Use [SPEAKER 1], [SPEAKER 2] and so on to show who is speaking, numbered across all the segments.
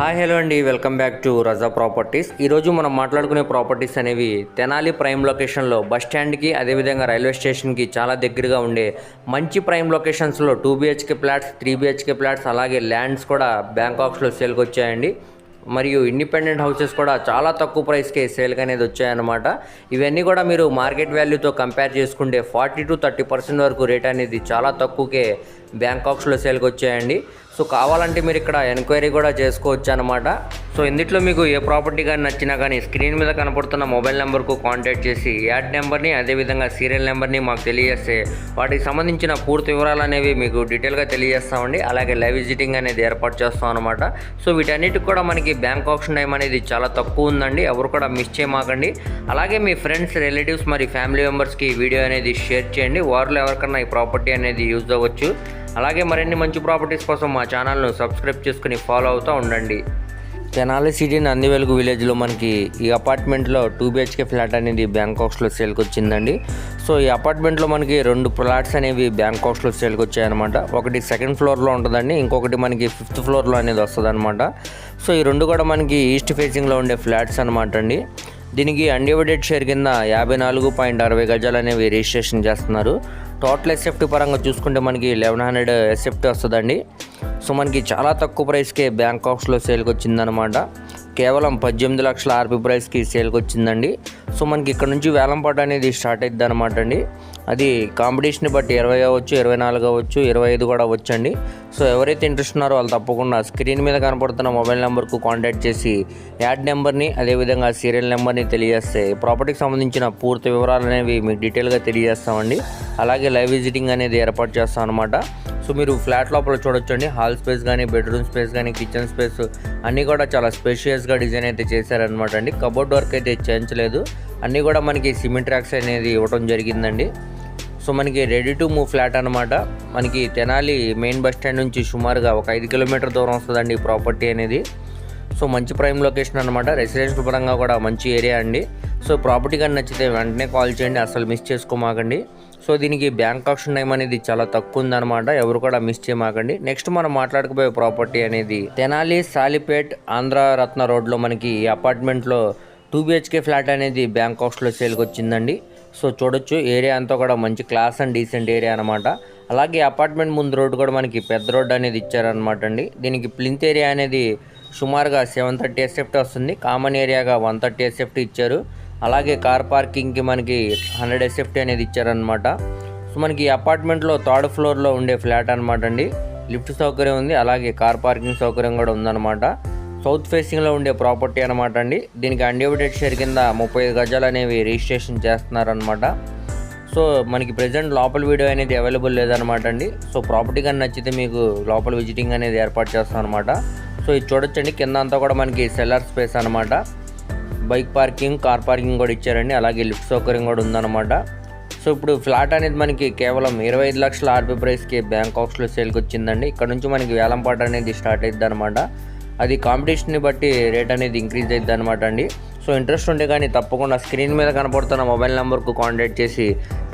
[SPEAKER 1] Hi hello అండి. Welcome back to Raza properties. ఈరోజు మనం మాట్లాడుకునే ప్రాపర్టీస్ అనేవి తెనాలి ప్రైమ్ లొకేషన్లో బస్ స్టాండ్కి అదేవిధంగా రైల్వే స్టేషన్కి చాలా దగ్గరగా ఉండే మంచి prime లొకేషన్స్లో two BHK flats three BHK flats అలాగే ల్యాండ్స్ కూడా బ్యాంకాక్స్లో సేల్కి వచ్చాయండి. మరియు ఇండిపెండెంట్ హౌసెస్ కూడా చాలా తక్కువ ప్రైస్కే సేల్కి అనేది వచ్చాయన్నమాట. ఇవన్నీ కూడా మీరు మార్కెట్ వాల్యూతో కంపేర్ చేసుకుంటే ఫార్టీ టు థర్టీ పర్సెంట్ వరకు రేట్ అనేది చాలా తక్కువకే బ్యాంకాక్స్లో సేల్కి వచ్చాయండి. సో కావాలంటే మీరు ఇక్కడ ఎంక్వైరీ కూడా చేసుకోవచ్చు అనమాట సో ఇందులో మీకు ఏ ప్రాపర్టీ కానీ నచ్చినా కానీ స్క్రీన్ మీద కనపడుతున్న మొబైల్ నెంబర్కు కాంటాక్ట్ చేసి యాడ్ నెంబర్ని అదేవిధంగా సీరియల్ నెంబర్ని మాకు తెలియజేస్తే వాటికి సంబంధించిన పూర్తి వివరాలు అనేవి మీకు డీటెయిల్గా తెలియజేస్తామండి. అలాగే లైవ్ విజిటింగ్ అనేది ఏర్పాటు చేస్తాం అనమాట సో వీటన్నిటికి కూడా మనకి బ్యాంక్ ఆప్షన్ టైం అనేది చాలా తక్కువ ఉందండి. ఎవరు కూడా మిస్ చేయమాకండి. అలాగే మీ ఫ్రెండ్స్ రిలేటివ్స్ మరి ఫ్యామిలీ మెంబర్స్కి వీడియో అనేది షేర్ చేయండి. వారిలో ఎవరికన్నా ఈ ప్రాపర్టీ అనేది యూజ్ అవ్వచ్చు. అలాగే మరిన్ని మంచి ప్రాపర్టీస్ కోసం మా ఛానల్ను సబ్స్క్రైబ్ చేసుకుని ఫాలో అవుతూ ఉండండి. తెనాలి సిటీ నందివెలుగు విలేజ్లో మనకి ఈ అపార్ట్మెంట్లో టూ బిహెచ్కే ఫ్లాట్ అనేది బ్యాంకాక్స్లో సేల్కి వచ్చిందండి. సో ఈ అపార్ట్మెంట్లో మనకి రెండు ఫ్లాట్స్ అనేవి బ్యాంకాక్స్లో సేల్కి వచ్చాయన్నమాట. ఒకటి సెకండ్ ఫ్లోర్లో ఉంటుందండి ఇంకొకటి మనకి ఫిఫ్త్ ఫ్లోర్లో అనేది వస్తుందన్నమాట. సో ఈ రెండు కూడా మనకి ఈస్ట్ ఫేసింగ్లో ఉండే ఫ్లాట్స్ అనమాట అండి. దీనికి అన్డివైడెడ్ షేర్ కింద యాభై నాలుగు పాయింట్ అరవై గజాలు అనేవి రిజిస్ట్రేషన్ చేస్తున్నారు. టోటల్ ఎస్ఎఫ్టీ పరంగా చూసుకుంటే మనకి లెవెన్ హండ్రెడ్ ఎస్ఎఫ్టీ వస్తుందండి. సో మనకి చాలా తక్కువ ప్రైస్కే బ్యాంకాక్స్లో సేల్కి వచ్చిందనమాట కేవలం పద్దెనిమిది లక్షల ఆర్పీ ప్రైస్కి సేల్కి వచ్చిందండి. సో మనకి ఇక్కడ నుంచి వేలంపాట అనేది స్టార్ట్ అవుతుంది అనమాట అండి. అది కాంపిటీషన్ బట్టి ఇరవై అవ్వచ్చు ఇరవై నాలుగు అవ్వచ్చు ఇరవై ఐదు కూడా అవ్వచ్చండి. సో ఎవరైతే ఇంట్రెస్ట్ ఉన్నారో వాళ్ళు తప్పకుండా స్క్రీన్ మీద కనపడుతున్న మొబైల్ నెంబర్కు కాంటాక్ట్ చేసి యాడ్ నెంబర్ని అదేవిధంగా సీరియల్ నెంబర్ని తెలియజేస్తే ప్రాపర్టీకి సంబంధించిన పూర్తి వివరాలు అనేవి మీకు డీటెయిల్గా తెలియజేస్తామండి. అలాగే లైవ్ విజిటింగ్ అనేది ఏర్పాటు చేస్తాం అనమాట సో మీరు ఫ్లాట్ లోపల చూడొచ్చండి. హాల్ స్పేస్ కానీ బెడ్రూమ్ స్పేస్ కానీ కిచెన్ స్పేస్ అన్నీ కూడా చాలా స్పేషియస్గా డిజైన్ అయితే చేశారనమాట అండి. కబోర్డ్ వర్క్ అయితే చేయించలేదు. అన్నీ కూడా మనకి సిమెంట్ ర్యాక్స్ అనేది ఇవ్వడం జరిగిందండి. సో మనకి రెడీ టు మూవ్ ఫ్లాట్ అనమాట మనకి తెనాలి మెయిన్ బస్ స్టాండ్ నుంచి సుమారుగా ఒక ఐదు కిలోమీటర్ దూరం వస్తుందండి ఈ ప్రాపర్టీ అనేది. సో మంచి ప్రైమ్ లొకేషన్ అనమాట రెసిడెన్షియల్ పరంగా కూడా మంచి ఏరియా అండి. సో ప్రాపర్టీ కానీ నచ్చితే వెంటనే కాల్ చేయండి. అసలు మిస్ చేసుకోమాకండి. సో దీనికి బ్యాంక్ ఆప్షన్ టైం అనేది చాలా తక్కువ ఉందన్నమాట. ఎవరు కూడా మిస్ చేయమాకండి. నెక్స్ట్ మనం మాట్లాడకపోయే ప్రాపర్టీ అనేది తెనాలి సాలిపేట్ ఆంధ్ర రత్న రోడ్లో మనకి ఈ అపార్ట్మెంట్లో టూ బిహెచ్కే ఫ్లాట్ అనేది బ్యాంకాక్స్లో సేల్కి వచ్చిందండి. సో చూడొచ్చు ఏరియా అంతా కూడా మంచి క్లాస్ అండ్ డీసెంట్ ఏరియా అనమాట అలాగే అపార్ట్మెంట్ ముందు రోడ్డు కూడా మనకి పెద్ద రోడ్డు అనేది ఇచ్చారనమాట అండి. దీనికి ప్లింత్ ఏరియా అనేది సుమారుగా సెవెన్ థర్టీ ఎస్ఎఫ్టీ వస్తుంది. కామన్ ఏరియాగా వన్ థర్టీ ఎస్ఎఫ్టీ ఇచ్చారు. అలాగే కార్ పార్కింగ్కి మనకి హండ్రెడ్ ఎస్ఎఫ్టీ అనేది ఇచ్చారనమాట సో మనకి అపార్ట్మెంట్లో థర్డ్ ఫ్లోర్లో ఉండే ఫ్లాట్ అనమాట అండి. లిఫ్ట్ సౌకర్యం ఉంది అలాగే కార్ పార్కింగ్ సౌకర్యం కూడా ఉందన్నమాట. సౌత్ ఫేసింగ్లో ఉండే ప్రాపర్టీ అనమాట అండి. దీనికి అన్డివిటెడ్ షేర్ కింద ముప్పై ఐదు గజాలు అనేవి రిజిస్ట్రేషన్ చేస్తున్నారనమాట సో మనకి ప్రజెంట్ లోపల వీడియో అనేది అవైలబుల్ లేదనమాట అండి. సో ప్రాపర్టీ కానీ నచ్చితే మీకు లోపల విజిటింగ్ అనేది ఏర్పాటు చేస్తాం అనమాట సో ఇది చూడొచ్చండి. కింద అంతా కూడా మనకి సెల్లర్ స్పేస్ అనమాట బైక్ పార్కింగ్ కార్ పార్కింగ్ కూడా ఇచ్చారండి. అలాగే లిఫ్ట్ సౌకర్యం కూడా ఉందన్నమాట. సో ఇప్పుడు ఫ్లాట్ అనేది మనకి కేవలం ఇరవై ఐదు లక్షల ఆర్బీ ప్రైస్కి బ్యాంకాక్స్లో సేల్కి వచ్చిందండి ఇక్కడ నుంచి మనకి వేలంపాట అనేది స్టార్ట్ అవుతుంది అనమాట అది కాంపిటీషన్ని బట్టి రేట్ అనేది ఇంక్రీజ్ అవుతుంది అనమాట అండి. సో ఇంట్రెస్ట్ ఉంటే కానీ తప్పకుండా స్క్రీన్ మీద కనపడుతున్న మొబైల్ నెంబర్కు కాంటాక్ట్ చేసి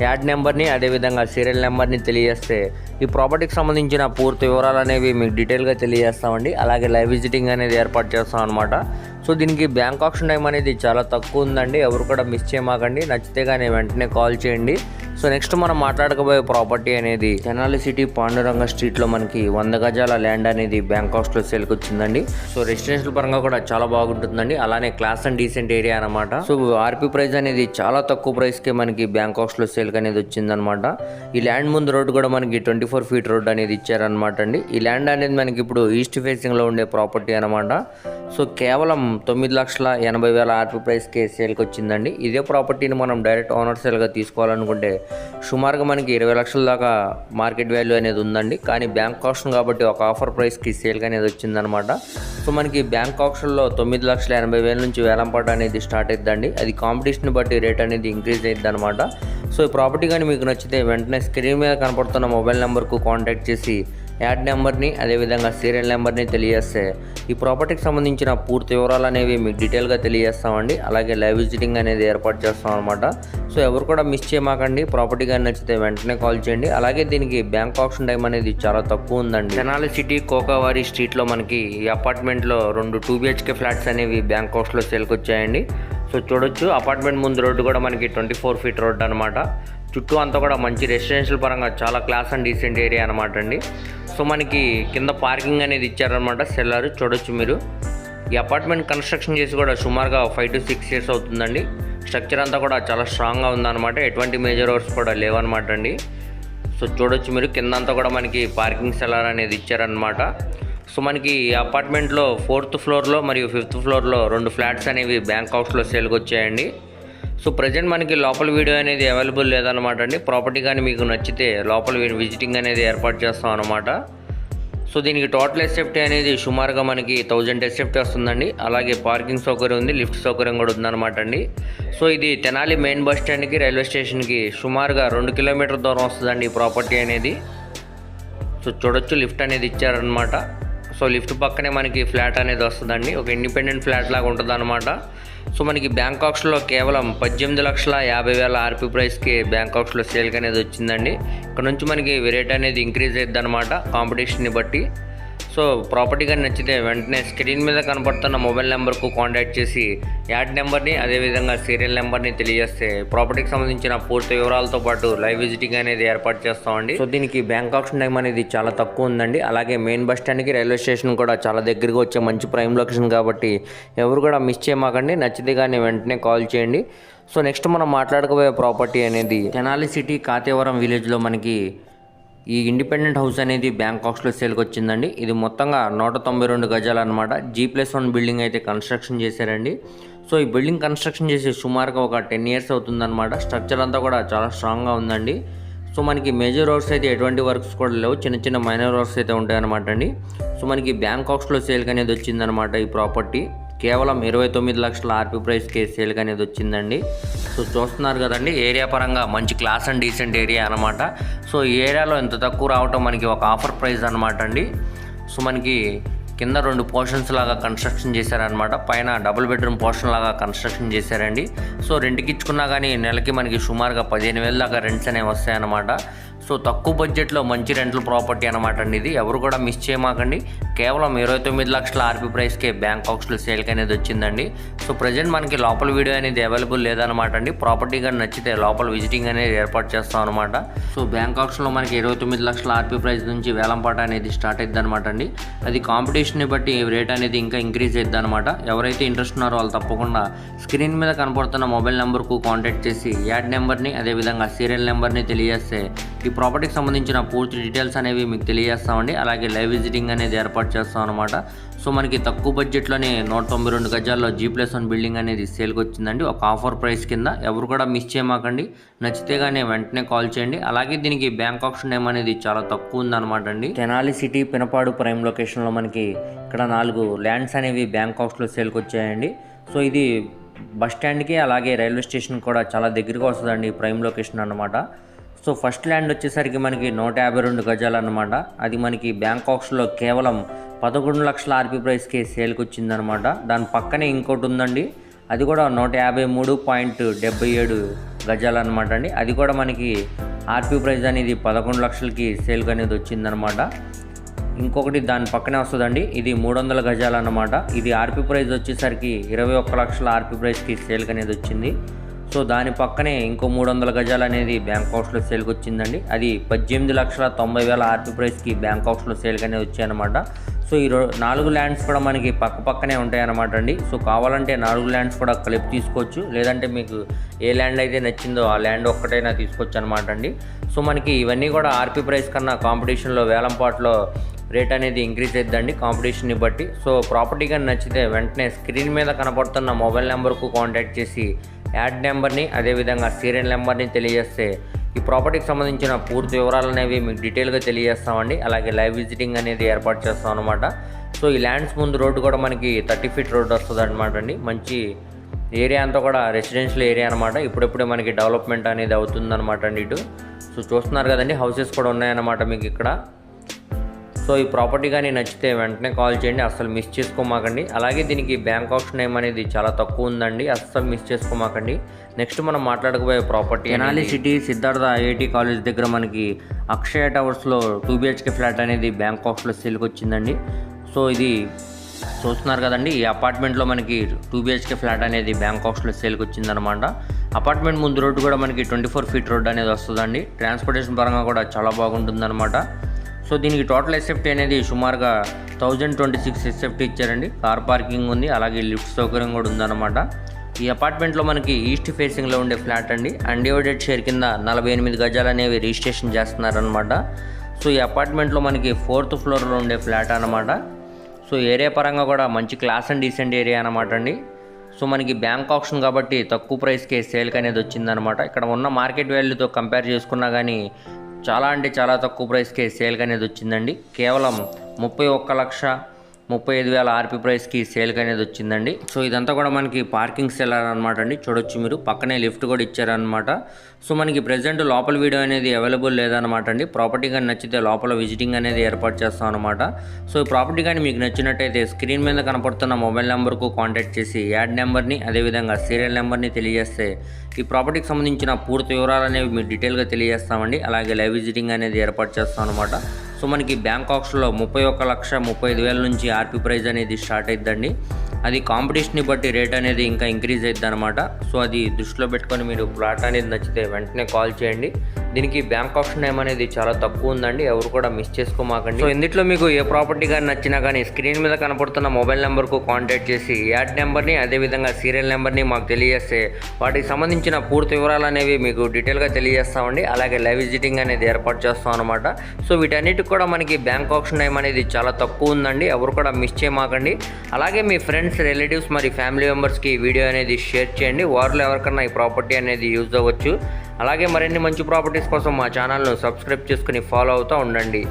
[SPEAKER 1] యాడ్ నెంబర్ని అదేవిధంగా సీరియల్ నెంబర్ని తెలియజేస్తే ఈ ప్రాపర్టీకి సంబంధించిన పూర్తి వివరాలు అనేవి మీకు డీటెయిల్గా తెలియజేస్తామండి. అలాగే లైవ్ విజిటింగ్ అనేది ఏర్పాటు చేస్తాం అనమాట సో దీనికి బ్యాంక్ ఆప్షన్ టైం అనేది చాలా తక్కువ ఉందండి. ఎవరు కూడా మిస్ చేయమాకండి. నచ్చితే కానీ వెంటనే కాల్ చేయండి. సో నెక్స్ట్ మనం మాట్లాడకపోయే ప్రాపర్టీ అనేది తెనాలి సిటీ పాండురంగ స్ట్రీట్లో మనకి వంద గజాల ల్యాండ్ అనేది బ్యాంకాక్స్లో సేల్కి వచ్చిందండి. సో రెసిడెన్షియల్ పరంగా కూడా చాలా బాగుంటుందండి. అలానే క్లాస్ అండ్ డీసెంట్ ఏరియా అనమాట సో ఆర్పీ ప్రైస్ అనేది చాలా తక్కువ ప్రైస్కే మనకి బ్యాంకాక్స్లో సేల్కి అనేది వచ్చిందనమాట ఈ ల్యాండ్ ముందు రోడ్డు కూడా మనకి ట్వంటీ ఫోర్ ఫీట్ రోడ్ అనేది ఇచ్చారనమాట అండి. ఈ ల్యాండ్ అనేది మనకి ఇప్పుడు ఈస్ట్ ఫేసింగ్లో ఉండే ప్రాపర్టీ అనమాట సో కేవలం తొమ్మిది లక్షల ఎనభై వేల ఆర్పీ ప్రైస్కే సేల్కి వచ్చిందండి. ఇదే ప్రాపర్టీని మనం డైరెక్ట్ ఓనర్ సేల్గా తీసుకోవాలనుకుంటే సుమారుగా మనకి ఇరవై లక్షల దాకా మార్కెట్ వాల్యూ అనేది ఉందండి. కానీ బ్యాంక్ ఆప్షన్ కాబట్టి ఒక ఆఫర్ ప్రైస్కి సేల్ అనేది వచ్చిందనమాట సో మనకి బ్యాంక్ ఆప్షన్లో తొమ్మిది లక్షల ఎనభై వేల నుంచి వేలంపాట అనేది స్టార్ట్ అవుతుందండి అది కాంపిటీషన్ బట్టి రేట్ అనేది ఇంక్రీజ్ అవుతుంది అనమాట సో ఈ ప్రాపర్టీ కానీ మీకు నచ్చితే వెంటనే స్క్రీన్ మీద కనపడుతున్న మొబైల్ నెంబర్కు కాంటాక్ట్ చేసి యాడ్ నెంబర్ని అదేవిధంగా సీరియల్ నెంబర్ని తెలియజేస్తే. ఈ ప్రాపర్టీకి సంబంధించిన పూర్తి వివరాలు అనేవి మీకు డీటెయిల్గా తెలియజేస్తామండి. అలాగే లైవ్ విజిటింగ్ అనేది ఏర్పాటు చేస్తాం అనమాట సో ఎవరు కూడా మిస్ చేయమాకండి. ప్రాపర్టీ కానీ నచ్చితే వెంటనే కాల్ చేయండి. అలాగే దీనికి బ్యాంక్ ఆప్షన్ టైం అనేది చాలా తక్కువ ఉందండి. తెనాలి సిటీ కోకావారి స్ట్రీట్లో మనకి ఈ అపార్ట్మెంట్లో రెండు టూ బిహెచ్కే ఫ్లాట్స్ అనేవి బ్యాంక్ ఆప్షన్లో సేల్కి వచ్చాయండి. సో చూడొచ్చు. అపార్ట్మెంట్ ముందు రోడ్డు కూడా మనకి ట్వంటీ ఫోర్ ఫీట్ రోడ్ అనమాట చుట్టూ అంతా కూడా మంచి రెసిడెన్షియల్ పరంగా చాలా క్లాస్ అండ్ డీసెంట్ ఏరియా అనమాట అండి. సో మనకి కింద పార్కింగ్ అనేది ఇచ్చారనమాట సెల్లర్. చూడొచ్చు మీరు. ఈ అపార్ట్మెంట్ కన్స్ట్రక్షన్ చేసి కూడా సుమారుగా ఫైవ్ టు సిక్స్ ఇయర్స్ అవుతుందండి. స్ట్రక్చర్ అంతా కూడా చాలా స్ట్రాంగ్గా ఉందన్నమాట. ఎటువంటి మేజర్ వర్క్స్ కూడా లేవన్నమాట అండి. సో చూడొచ్చు మీరు. కింద అంతా కూడా మనకి పార్కింగ్ సెల్లర్ అనేది ఇచ్చారనమాట సో మనకి ఈ అపార్ట్మెంట్లో ఫోర్త్ ఫ్లోర్లో మరియు ఫిఫ్త్ ఫ్లోర్లో రెండు ఫ్లాట్స్ అనేవి బ్యాంక్ హౌస్లో సేల్కి వచ్చాయండి. సో ప్రజెంట్ మనకి లోపల వీడియో అనేది అవైలబుల్ లేదనమాట అండి. ప్రాపర్టీ కానీ మీకు నచ్చితే లోపల విజిటింగ్ అనేది ఏర్పాటు చేస్తాం అనమాట సో దీనికి టోటల్ ఎస్ఎఫ్టీ అనేది సుమారుగా మనకి థౌజండ్ ఎస్ఎఫ్టీ వస్తుందండి. అలాగే పార్కింగ్ సౌకర్యం ఉంది లిఫ్ట్ సౌకర్యం కూడా ఉందన్నమాట అండి. సో ఇది తెనాలి మెయిన్ బస్ స్టాండ్కి రైల్వే స్టేషన్కి సుమారుగా రెండు కిలోమీటర్ దూరం వస్తుందండి ఈ ప్రాపర్టీ అనేది. సో చూడొచ్చు లిఫ్ట్ అనేది ఇచ్చారనమాట సో లిఫ్ట్ పక్కనే మనకి ఫ్లాట్ అనేది వస్తుందండి. ఒక ఇండిపెండెంట్ ఫ్లాట్ లాగా ఉంటుంది అనమాట సో మనకి బ్యాంకాక్స్లో కేవలం పద్దెనిమిది లక్షల యాభై వేల ఆర్పీ ప్రైస్కి బ్యాంకాక్స్లో సేల్కి అనేది వచ్చిందండి. ఇక్కడ నుంచి మనకి రేట్ అనేది ఇంక్రీజ్ అవుతుంది అనమాట కాంపిటీషన్ని బట్టి. సో ప్రాపర్టీ కానీ నచ్చితే వెంటనే స్క్రీన్ మీద కనపడుతున్న మొబైల్ నెంబర్కు కాంటాక్ట్ చేసి యాడ్ నెంబర్ని అదేవిధంగా సీరియల్ నెంబర్ని తెలియజేస్తే ప్రాపర్టీకి సంబంధించిన పూర్తి వివరాలతో పాటు లైవ్ విజిటింగ్ అనేది ఏర్పాటు చేస్తామండి. సో దీనికి బ్యాంక్ ఆప్షన్ టైం అనేది చాలా తక్కువ ఉందండి. అలాగే మెయిన్ బస్ స్టాండ్కి రైల్వే స్టేషన్ కూడా చాలా దగ్గరగా వచ్చే మంచి ప్రైమ్ లొకేషన్ కాబట్టి ఎవరు కూడా మిస్ చేయమాకండి. నచ్చితే కానీ వెంటనే కాల్ చేయండి. సో నెక్స్ట్ మనం మాట్లాడుకోబోయే ప్రాపర్టీ అనేది తెనాలి సిటీ కాతేవరం విలేజ్లో మనకి ఈ ఇండిపెండెంట్ హౌస్ అనేది బ్యాంకాక్స్లో సేల్కి వచ్చిందండి ఇది మొత్తంగా నూట తొంభై రెండు గజాలు అనమాట జీ ప్లస్ వన్ బిల్డింగ్ అయితే కన్స్ట్రక్షన్ చేశారండి. సో ఈ బిల్డింగ్ కన్స్ట్రక్షన్ చేసి సుమారుగా ఒక టెన్ ఇయర్స్ అవుతుందన్నమాట. స్ట్రక్చర్ అంతా కూడా చాలా స్ట్రాంగ్గా ఉందండి. సో మనకి మేజర్ వర్క్స్ అయితే ఎటువంటి వర్క్స్ కూడా లేవు. చిన్న చిన్న మైనర్ వర్క్స్ అయితే ఉంటాయన్నమాట అండి. సో మనకి బ్యాంకాక్స్లో సేల్కి అనేది వచ్చిందనమాట ఈ ప్రాపర్టీ. కేవలం ఇరవై తొమ్మిది లక్షల ఆర్పీ ప్రైస్కి సేల్కి అనేది వచ్చిందండి. సో చూస్తున్నారు కదండి ఏరియా పరంగా మంచి క్లాస్ అండ్ డీసెంట్ ఏరియా అనమాట సో ఈ ఏరియాలో ఇంత తక్కువ రావటం మనకి ఒక ఆఫర్ ప్రైస్ అనమాట అండి. సో మనకి కింద రెండు పోర్షన్స్ లాగా కన్స్ట్రక్షన్ చేశారనమాట పైన డబుల్ బెడ్రూమ్ పోర్షన్ లాగా కన్స్ట్రక్షన్ చేశారండి. సో రెంట్కి ఇచ్చుకున్నా కానీ నెలకి మనకి సుమారుగా పదిహేను వేల దాకా రెంట్స్ అనేవి వస్తాయన్నమాట. సో తక్కువ బడ్జెట్లో మంచి రెంటల్ ప్రాపర్టీ అనమాట అండి ఇది. ఎవరు కూడా మిస్ చేయమాకండి. కేవలం ఇరవై తొమ్మిది లక్షల ఆర్పీ ప్రైస్కే బ్యాంక్ హౌస్లో సేల్కి అనేది వచ్చిందండి. సో ప్రజెంట్ మనకి లోపల వీడియో అనేది అవైలబుల్ లేదనమాట అండి. ప్రాపర్టీ కానీ నచ్చితే లోపల విజిటింగ్ అనేది ఏర్పాటు చేస్తాం అనమాట సో బ్యాంక్ హౌస్లో మనకి ఇరవై తొమ్మిది లక్షల ఆర్పీ ప్రైస్ నుంచి వేలంపాట అనేది స్టార్ట్ అయింది అనమాట అండి. అది కాంపిటీషన్ని బట్టి రేట్ అనేది ఇంకా ఇంక్రీజ్ అయింది అనమాట ఎవరైతే ఇంట్రెస్ట్ ఉన్నారో వాళ్ళు తప్పకుండా స్క్రీన్ మీద కనపడుతున్న మొబైల్ నెంబర్కు కాంటాక్ట్ చేసి యాడ్ నెంబర్ని అదేవిధంగా సీరియల్ నెంబర్ని తెలియజేస్తే ఈ ప్రాపర్టీకి సంబంధించిన పూర్తి డీటెయిల్స్ అనేవి మీకు తెలియజేస్తామండి. అలాగే లైవ్ విజిటింగ్ అనేది ఏర్పాటు చేస్తాం అనమాట సో మనకి తక్కువ బడ్జెట్లోనే నూట తొంభై రెండు గజాల్లో జీ ప్లస్ వన్ బిల్డింగ్ అనేది సేల్కి వచ్చిందండి. ఒక ఆఫర్ ప్రైస్ కింద ఎవరు కూడా మిస్ చేయమాకండి. నచ్చితే కానీ వెంటనే కాల్ చేయండి. అలాగే దీనికి బ్యాంక్ ఆప్షన్ టైం అనేది చాలా తక్కువ ఉందన్నమాట అండి. తెనాలి సిటీ పినపాడు ప్రైమ్ లొకేషన్లో మనకి ఇక్కడ నాలుగు ల్యాండ్స్ అనేవి బ్యాంక్ ఆప్షన్లో సేల్కి వచ్చాయండి. సో ఇది బస్ స్టాండ్కి అలాగే రైల్వే స్టేషన్ కూడా చాలా దగ్గరగా వస్తుందండి ప్రైమ్ లొకేషన్ అన్నమాట. సో ఫస్ట్ ల్యాండ్ వచ్చేసరికి మనకి నూట యాభై రెండు గజాలు అనమాట అది మనకి బ్యాంకాక్స్లో కేవలం పదకొండు లక్షల ఆర్పీ ప్రైస్కే సేల్కి వచ్చిందనమాట దాని పక్కనే ఇంకోటి ఉందండి. అది కూడా నూట యాభై మూడు పాయింట్ డెబ్బై ఏడు గజాలు అనమాట అండి. అది కూడా మనకి ఆర్పీ ప్రైస్ అనేది పదకొండు లక్షలకి సేల్కి అనేది వచ్చిందనమాట ఇంకొకటి దాని పక్కనే వస్తుందండి. ఇది మూడు వందల గజాలు అన్నమాట ఇది ఆర్పీ ప్రైస్ వచ్చేసరికి ఇరవై ఒక్క లక్షల ఆర్పీ ప్రైస్కి సేల్కి అనేది వచ్చింది. సో దాని పక్కనే ఇంకో మూడు వందల గజాలు అనేది బ్యాంక్ హౌస్లో సేల్కి వచ్చిందండి అది పద్దెనిమిది లక్షల తొంభై వేల ఆర్పీ ప్రైస్కి బ్యాంక్ హౌస్లో సేల్కి అనేది వచ్చాయన్నమాట. సో ఈ నాలుగు ల్యాండ్స్ కూడా మనకి పక్క పక్కనే ఉంటాయన్నమాట అండి. సో కావాలంటే నాలుగు ల్యాండ్స్ కూడా కలిపి తీసుకోవచ్చు. లేదంటే మీకు ఏ ల్యాండ్ అయితే నచ్చిందో ఆ ల్యాండ్ ఒక్కటైనా తీసుకోవచ్చు అనమాట అండి. సో మనకి ఇవన్నీ కూడా ఆర్పీ ప్రైస్ కన్నా కాంపిటీషన్లో వేలంపాట్లో రేట్ అనేది ఇంక్రీజ్ అవుతుందండి కాంపిటీషన్ని బట్టి. సో ప్రాపర్టీ కానీ నచ్చితే వెంటనే స్క్రీన్ మీద కనపడుతున్న మొబైల్ నెంబర్కు కాంటాక్ట్ చేసి యాడ్ నెంబర్ని అదేవిధంగా సీరియల్ నెంబర్ని తెలియజేస్తే ఈ ప్రాపర్టీకి సంబంధించిన పూర్తి వివరాలు అనేవి మీకు డీటెయిల్గా తెలియజేస్తామండి. అలాగే లైవ్ విజిటింగ్ అనేది ఏర్పాటు చేస్తాం అనమాట సో ఈ ల్యాండ్స్ ముందు రోడ్డు కూడా మనకి థర్టీ ఫీట్ రోడ్ వస్తుంది అనమాట అండి. మంచి ఏరియా అంతా కూడా రెసిడెన్షియల్ ఏరియా అనమాట ఇప్పుడెప్పుడే మనకి డెవలప్మెంట్ అనేది అవుతుందన్నమాట అండి ఇటు. సో చూస్తున్నారు కదండి హౌసెస్ కూడా ఉన్నాయన్నమాట మీకు ఇక్కడ. సో ఈ ప్రాపర్టీ కానీ నచ్చితే వెంటనే కాల్ చేయండి అస్సలు మిస్ చేసుకోమాకండి. అలాగే దీనికి బ్యాంక్ ఆప్షన్ ఏం అనేది చాలా తక్కువ ఉందండి అస్సలు మిస్ చేసుకోమాకండి. నెక్స్ట్ మనం మాట్లాడకపోయే property ఎనాలి city Siddhartha IIT college దగ్గర మనకి అక్షయ టవర్స్లో టూ బిహెచ్కే ఫ్లాట్ అనేది బ్యాంక్ ఆఫ్లో సేల్కి వచ్చిందండి. సో ఇది చూస్తున్నారు కదండి ఈ అపార్ట్మెంట్లో మనకి టూ బిహెచ్కే ఫ్లాట్ అనేది బ్యాంక్ ఆప్షన్లో సేల్కి వచ్చిందనమాట అపార్ట్మెంట్ ముందు రోడ్డు కూడా మనకి ట్వంటీ ఫోర్ ఫీట్ రోడ్ అనేది వస్తుందండి. ట్రాన్స్పోర్టేషన్ పరంగా కూడా చాలా బాగుంటుందన్నమాట. సో దీనికి టోటల్ ఎస్ఎఫ్టీ అనేది సుమారుగా థౌజండ్ ట్వంటీ సిక్స్ ఎస్ఎఫ్టీ ఇచ్చారండి. కార్ పార్కింగ్ ఉంది అలాగే లిఫ్ట్ సౌకర్యం కూడా ఉందన్నమాట. ఈ అపార్ట్మెంట్లో మనకి ఈస్ట్ ఫేసింగ్లో ఉండే ఫ్లాట్ అండి. అన్డివైడెడ్ షేర్ కింద నలభై ఎనిమిది గజాలు అనేవి రిజిస్ట్రేషన్ చేస్తున్నారనమాట సో ఈ అపార్ట్మెంట్లో మనకి ఫోర్త్ ఫ్లోర్లో ఉండే ఫ్లాట్ అనమాట సో ఏరియా పరంగా కూడా మంచి క్లాస్ అండ్ డీసెంట్ ఏరియా అనమాట అండి. సో మనకి బ్యాంక్ ఆప్షన్ కాబట్టి తక్కువ ప్రైస్కే సేల్కి అనేది వచ్చిందనమాట ఇక్కడ ఉన్న మార్కెట్ వాల్యూతో కంపేర్ చేసుకున్నా కానీ చాలా అంటే చాలా తక్కువ ప్రైస్కే సేల్గా అనేది వచ్చిందండి. కేవలం ముప్పై ఒక్క లక్ష ముప్పై ఐదు వేల ఆర్పీ ప్రైస్కి సేల్కి అనేది వచ్చిందండి. సో ఇదంతా కూడా మనకి పార్కింగ్ సెల్లర్ అనమాట అండి. చూడొచ్చు మీరు. పక్కనే లిఫ్ట్ కూడా ఇచ్చారనమాట సో మనకి ప్రజెంట్ లోపల వీడియో అనేది అవైలబుల్ లేదనమాట అండి. ప్రాపర్టీ కానీ నచ్చితే లోపల విజిటింగ్ అనేది ఏర్పాటు చేస్తాం అనమాట సో ఈ ప్రాపర్టీ కానీ మీకు నచ్చినట్టయితే స్క్రీన్ మీద కనపడుతున్న మొబైల్ నెంబర్కు కాంటాక్ట్ చేసి యాడ్ నెంబర్ని అదేవిధంగా సీరియల్ నెంబర్ని తెలియజేస్తే ఈ ప్రాపర్టీకి సంబంధించిన పూర్తి వివరాలు అనేవి మీకు డీటెయిల్గా తెలియజేస్తామండి. అలాగే లైవ్ విజిటింగ్ అనేది ఏర్పాటు చేస్తాం అనమాట సో మనకి బ్యాంకాక్స్లో ముప్పై ఒక్క లక్ష ముప్పై ఐదు వేల నుంచి ఆర్పీ ప్రైజ్ అనేది స్టార్ట్ అయిద్దండి. అది కాంపిటీషన్ని బట్టి రేట్ అనేది ఇంకా ఇంక్రీజ్ అవుతుంది అనమాట సో అది దృష్టిలో పెట్టుకొని మీరు ప్లాట్ అనేది నచ్చితే వెంటనే కాల్ చేయండి. దీనికి బ్యాంక్ ఆప్షన్ టైం అనేది చాలా తక్కువ ఉందండి. ఎవరు కూడా మిస్ చేసుకోమాకండి. సో ఇందులో మీకు ఏ ప్రాపర్టీ కానీ నచ్చినా కానీ స్క్రీన్ మీద కనపడుతున్న మొబైల్ నెంబర్కు కాంటాక్ట్ చేసి యాడ్ నెంబర్ని అదేవిధంగా సీరియల్ నెంబర్ని మాకు తెలియజేస్తే వాటికి సంబంధించిన పూర్తి వివరాలు అనేవి మీకు డీటెయిల్గా తెలియజేస్తామండి. అలాగే లైవ్ విజిటింగ్ అనేది ఏర్పాటు చేస్తాం అనమాట సో వీటన్నిటికి కూడా మనకి బ్యాంక్ ఆప్షన్ టైం అనేది చాలా తక్కువ ఉందండి. ఎవరు కూడా మిస్ చేయమాకండి. అలాగే మీ ఫ్రెండ్స్ ఫ్రెండ్స్ రిలేటివ్స్ మరి ఫ్యామిలీ మెంబర్స్కి ఈ వీడియో అనేది షేర్ చేయండి. వారిలో ఎవరికన్నా ఈ ప్రాపర్టీ అనేది యూజ్ అవ్వచ్చు. అలాగే మరిన్ని మంచి ప్రాపర్టీస్ కోసం మా ఛానల్ను సబ్స్క్రైబ్ చేసుకుని ఫాలో అవుతూ ఉండండి.